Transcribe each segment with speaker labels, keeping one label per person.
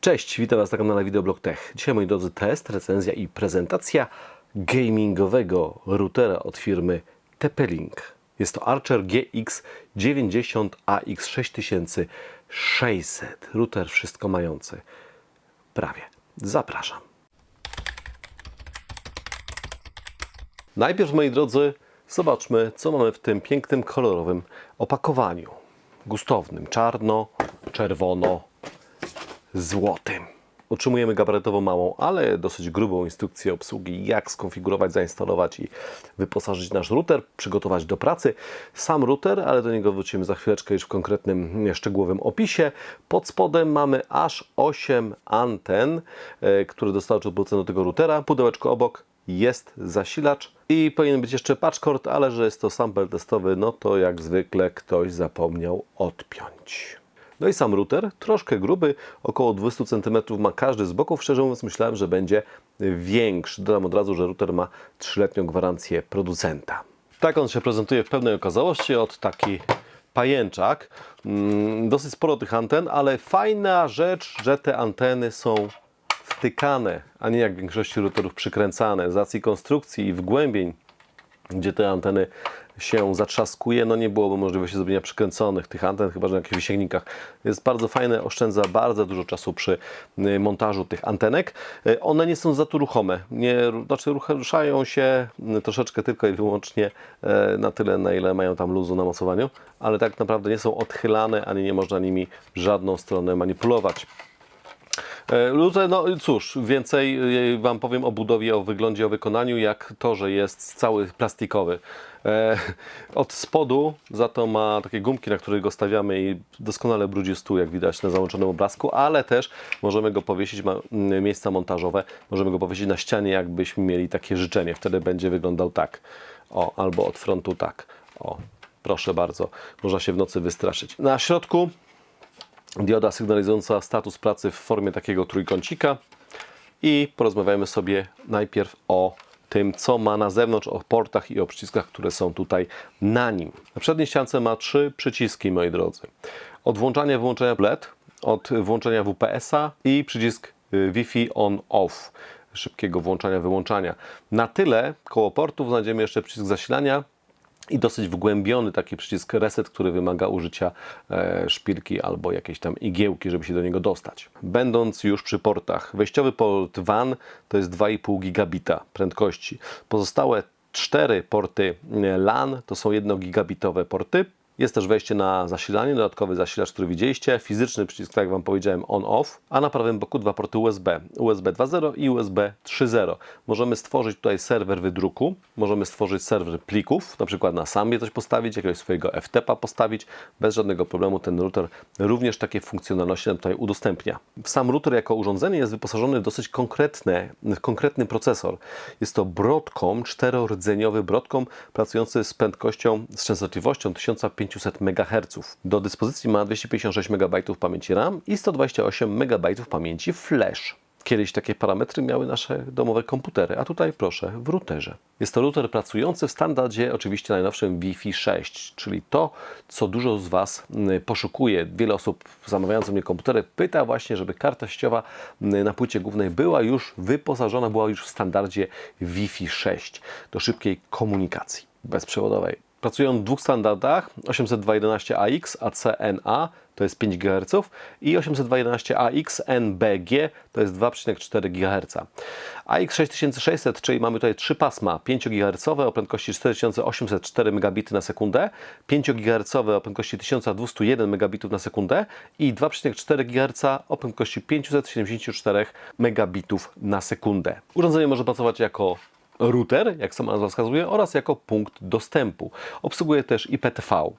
Speaker 1: Cześć, witam Was na kanale Videoblog Tech. Dzisiaj, moi drodzy, test, recenzja i prezentacja gamingowego routera od firmy TP-Link. Jest to Archer GX90AX6600. Router wszystko mający. Prawie. Zapraszam. Najpierw, moi drodzy, zobaczmy, co mamy w tym pięknym, kolorowym opakowaniu. Gustownym, czarno, czerwono, złotym. Otrzymujemy gabarytowo małą, ale dosyć grubą instrukcję obsługi, jak skonfigurować, zainstalować i wyposażyć nasz router, przygotować do pracy. Sam router, ale do niego wrócimy za chwileczkę już w konkretnym, szczegółowym opisie. Pod spodem mamy aż 8 anten, e, które dostarczy od do tego routera. Pudełeczko obok jest zasilacz i powinien być jeszcze patchcord, ale że jest to sample testowy, no to jak zwykle ktoś zapomniał odpiąć. No i sam router, troszkę gruby, około 200 cm ma każdy z boków. Szczerze mówiąc, myślałem, że będzie większy. Dodam od razu, że router ma 3-letnią gwarancję producenta. Tak on się prezentuje w pełnej okazałości, od taki pajęczak. Mm, dosyć sporo tych anten, ale fajna rzecz, że te anteny są wtykane, a nie jak w większości routerów przykręcane. Z racji konstrukcji i wgłębień, gdzie te anteny się zatrzaskuje, no nie byłoby możliwości zrobienia przykręconych tych anten, chyba że na jakichś wysięgnikach. Jest bardzo fajne, oszczędza bardzo dużo czasu przy y, montażu tych antenek. Y, One nie są za tu ruchome, nie, znaczy ruszają się y, troszeczkę tylko i wyłącznie na tyle, na ile mają tam luzu na mocowaniu, ale tak naprawdę nie są odchylane, ani nie można nimi w żadną stronę manipulować. E, Luze, no cóż, więcej e, Wam powiem o budowie, o wyglądzie, o wykonaniu, jak to, że jest cały plastikowy. E, od spodu za to ma takie gumki, na których go stawiamy i doskonale brudzi stół, jak widać na załączonym obrazku, ale też możemy go powiesić, ma miejsca montażowe, możemy go powiesić na ścianie, jakbyśmy mieli takie życzenie. Wtedy będzie wyglądał tak. O, albo od frontu tak. O, proszę bardzo, można się w nocy wystraszyć. Na środku dioda sygnalizująca status pracy w formie takiego trójkącika i porozmawiajmy sobie najpierw o tym, co ma na zewnątrz, o portach i o przyciskach, które są tutaj na nim. Na przedniej ściance ma trzy przyciski, moi drodzy. Od włączania wyłączenia LED, od włączenia WPS-a i przycisk y, Wi-Fi on-off, szybkiego włączania, wyłączania. Na tyle koło portów znajdziemy jeszcze przycisk zasilania, i dosyć wgłębiony taki przycisk reset, który wymaga użycia e, szpilki albo jakiejś tam igiełki, żeby się do niego dostać. Będąc już przy portach, wejściowy port WAN to jest 2,5 gigabita prędkości. Pozostałe cztery porty e, LAN to są 1 gigabitowe porty. Jest też wejście na zasilanie, dodatkowy zasilacz, który widzieliście, fizyczny przycisk, tak jak Wam powiedziałem, on-off, a na prawym boku dwa porty USB, USB 2.0 i USB 3.0. Możemy stworzyć tutaj serwer wydruku, możemy stworzyć serwer plików, na przykład na Sambie coś postawić, jakiegoś swojego FTP-a postawić, bez żadnego problemu ten router również takie funkcjonalności nam tutaj udostępnia. Sam router jako urządzenie jest wyposażony w dosyć konkretne, konkretny procesor. Jest to Broadcom, czterordzeniowy Broadcom, pracujący z prędkością, z częstotliwością 1500 MHz. Do dyspozycji ma 256 MB pamięci RAM i 128 MB pamięci flash. Kiedyś takie parametry miały nasze domowe komputery, a tutaj proszę, w routerze. Jest to router pracujący w standardzie oczywiście najnowszym Wi-Fi 6, czyli to, co dużo z Was mm, poszukuje. Wiele osób zamawiając u mnie komputery pyta właśnie, żeby karta sieciowa mm, na płycie głównej była już wyposażona, była już w standardzie Wi-Fi 6 do szybkiej komunikacji bezprzewodowej. Pracują w dwóch standardach 802.11ax ACNA to jest 5 GHz i 802.11ax NBG to jest 2,4 GHz. AX6600, czyli mamy tutaj trzy pasma 5 GHz o prędkości 4804 Mbit na sekundę, 5 GHz o prędkości 1201 Mbit na sekundę i 2,4 GHz o prędkości 574 Mbit na sekundę. Urządzenie może pracować jako router, jak sama nazwa wskazuje, oraz jako punkt dostępu. Obsługuje też IPTV,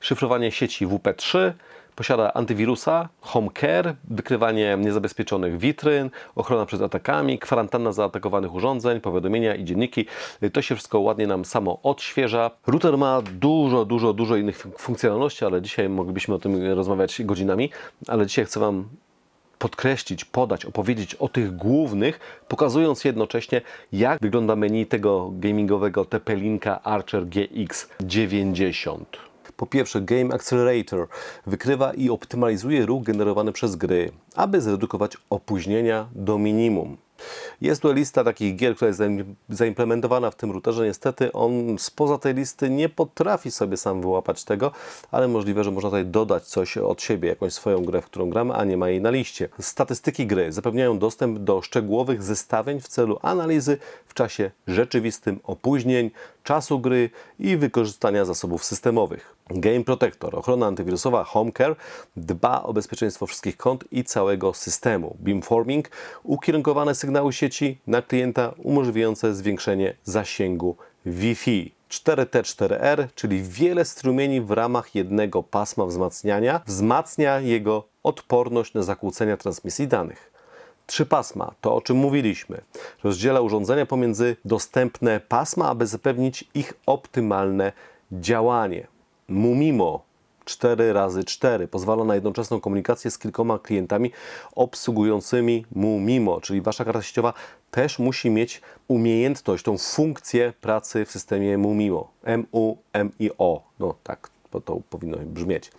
Speaker 1: szyfrowanie sieci WP3, posiada antywirusa, home care, wykrywanie niezabezpieczonych witryn, ochrona przed atakami, kwarantanna zaatakowanych urządzeń, powiadomienia i dzienniki. To się wszystko ładnie nam samo odświeża. Router ma dużo, dużo, dużo innych fun- funkcjonalności, ale dzisiaj moglibyśmy o tym rozmawiać godzinami, ale dzisiaj chcę Wam podkreślić, podać, opowiedzieć o tych głównych, pokazując jednocześnie, jak wygląda menu tego gamingowego TP-Linka Archer GX90. Po pierwsze, Game Accelerator wykrywa i optymalizuje ruch generowany przez gry, aby zredukować opóźnienia do minimum. Jest tutaj lista takich gier, która jest zaim- zaimplementowana w tym routerze. Niestety on spoza tej listy nie potrafi sobie sam wyłapać tego, ale możliwe, że można tutaj dodać coś od siebie, jakąś swoją grę, w którą gramy, a nie ma jej na liście. Statystyki gry zapewniają dostęp do szczegółowych zestawień w celu analizy w czasie rzeczywistym opóźnień, czasu gry i wykorzystania zasobów systemowych. Game Protector, ochrona antywirusowa HomeCare dba o bezpieczeństwo wszystkich kont i całego systemu. Beamforming, ukierunkowane sygnały sieci na klienta umożliwiające zwiększenie zasięgu Wi-Fi. 4T4R, czyli wiele strumieni w ramach jednego pasma wzmacniania, wzmacnia jego odporność na zakłócenia transmisji danych. Trzy pasma, to o czym mówiliśmy. Rozdziela urządzenia pomiędzy dostępne pasma, aby zapewnić ich optymalne działanie. Mumimo 4x4 pozwala na jednoczesną komunikację z kilkoma klientami obsługującymi Mumimo, czyli wasza karta sieciowa też musi mieć umiejętność, tą funkcję pracy w systemie Mumimo. M-U-M-I-O. No tak, to powinno brzmieć.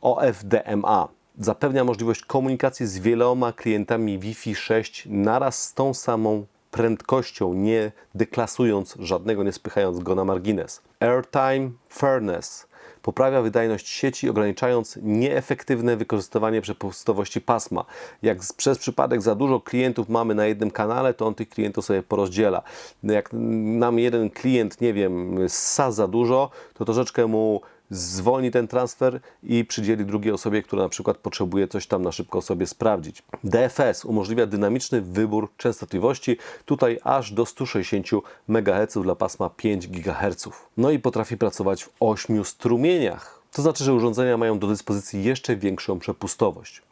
Speaker 1: OFDMA zapewnia możliwość komunikacji z wieloma klientami Wi-Fi 6 naraz z tą samą prędkością, nie deklasując żadnego, nie spychając go na margines. Airtime Fairness poprawia wydajność sieci, ograniczając nieefektywne wykorzystywanie przepustowości pasma. Jak przez przypadek za dużo klientów mamy na jednym kanale, to on tych klientów sobie porozdziela. Jak nam jeden klient, nie wiem, ssa za dużo, to troszeczkę mu zwolni ten transfer i przydzieli drugiej osobie, która na przykład potrzebuje coś tam na szybko sobie sprawdzić. DFS umożliwia dynamiczny wybór częstotliwości, tutaj aż do 160 MHz dla pasma 5 GHz. No i potrafi pracować w 8 strumieniach. To znaczy, że urządzenia mają do dyspozycji jeszcze większą przepustowość.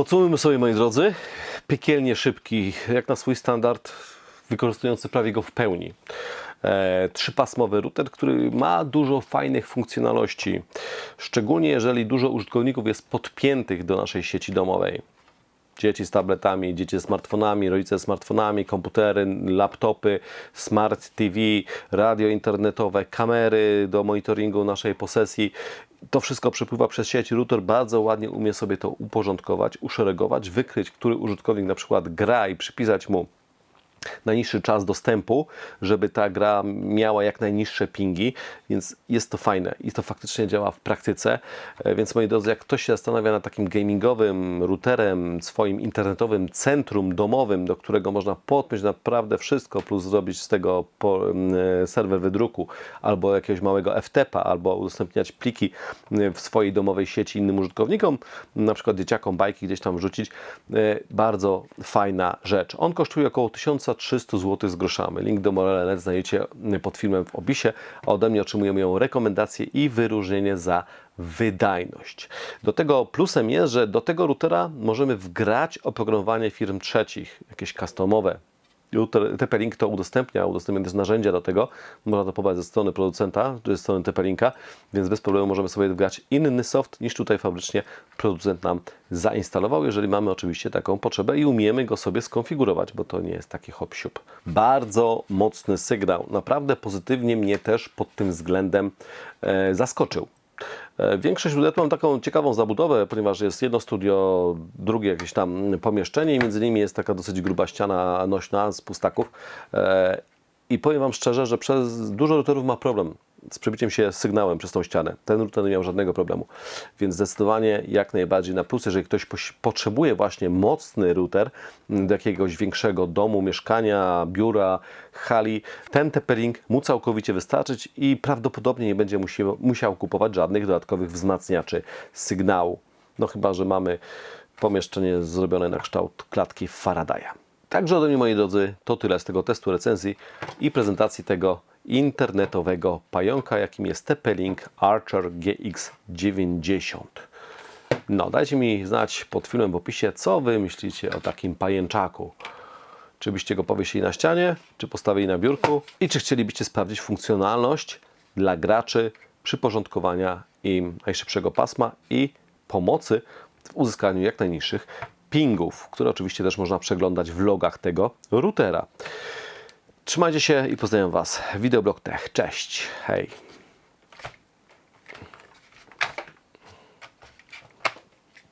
Speaker 1: Podsumujmy sobie, moi drodzy, piekielnie szybki, jak na swój standard, wykorzystujący prawie go w pełni. E, trzypasmowy router, który ma dużo fajnych funkcjonalności, szczególnie jeżeli dużo użytkowników jest podpiętych do naszej sieci domowej. Dzieci z tabletami, dzieci ze smartfonami, rodzice z smartfonami, komputery, laptopy, smart TV, radio internetowe, kamery do monitoringu naszej posesji. To wszystko przepływa przez sieć. Router bardzo ładnie umie sobie to uporządkować, uszeregować, wykryć, który użytkownik na przykład gra i przypisać mu najniższy czas dostępu, żeby ta gra miała jak najniższe pingi, więc jest to fajne i to faktycznie działa w praktyce. E, Więc moi drodzy, jak ktoś się zastanawia nad takim gamingowym routerem, swoim internetowym centrum domowym, do którego można podpiąć naprawdę wszystko, plus zrobić z tego e, serwer wydruku, albo jakiegoś małego FTP-a, albo udostępniać pliki w swojej domowej sieci innym użytkownikom, na przykład dzieciakom bajki gdzieś tam wrzucić. E, Bardzo fajna rzecz. On kosztuje około 1300 zł z groszami. Link do Morele.net znajdziecie pod filmem w opisie, a ode mnie otrzymujemy ją rekomendację i wyróżnienie za wydajność. Do tego plusem jest, że do tego routera możemy wgrać oprogramowanie firm trzecich, jakieś customowe. Router TP-Link to udostępnia, udostępnia też narzędzia do tego. Można to pobrać ze strony producenta, czy ze strony TP-Linka, więc bez problemu możemy sobie wgrać inny soft niż tutaj fabrycznie producent nam zainstalował, jeżeli mamy oczywiście taką potrzebę i umiemy go sobie skonfigurować, bo to nie jest taki hop siup. Bardzo mocny sygnał. Naprawdę pozytywnie mnie też pod tym względem e, zaskoczył. E, Większość routerów mam taką ciekawą zabudowę, ponieważ jest jedno studio, drugie jakieś tam pomieszczenie i między nimi jest taka dosyć gruba ściana nośna z pustaków. E, I powiem Wam szczerze, że przez dużo routerów ma problem z przebiciem się sygnałem przez tą ścianę. Ten router nie miał żadnego problemu. Więc zdecydowanie jak najbardziej na plus, jeżeli ktoś potrzebuje właśnie mocny router m, do jakiegoś większego domu, mieszkania, biura, hali, ten TP-Link mu całkowicie wystarczyć i prawdopodobnie nie będzie musi, musiał kupować żadnych dodatkowych wzmacniaczy sygnału. No chyba, że mamy pomieszczenie zrobione na kształt klatki Faradaya. Także ode mnie, moi drodzy, to tyle z tego testu recenzji i prezentacji tego internetowego pająka, jakim jest TP-Link Archer GX90. No, dajcie mi znać pod filmem w opisie, co Wy myślicie o takim pajęczaku. Czy byście go powiesili na ścianie, czy postawili na biurku i czy chcielibyście sprawdzić funkcjonalność dla graczy przyporządkowania im najszybszego pasma i pomocy w uzyskaniu jak najniższych pingów, które oczywiście też można przeglądać w logach tego routera. Trzymajcie się i pozdrawiam Was. Wideoblog Tech. Cześć. Hej.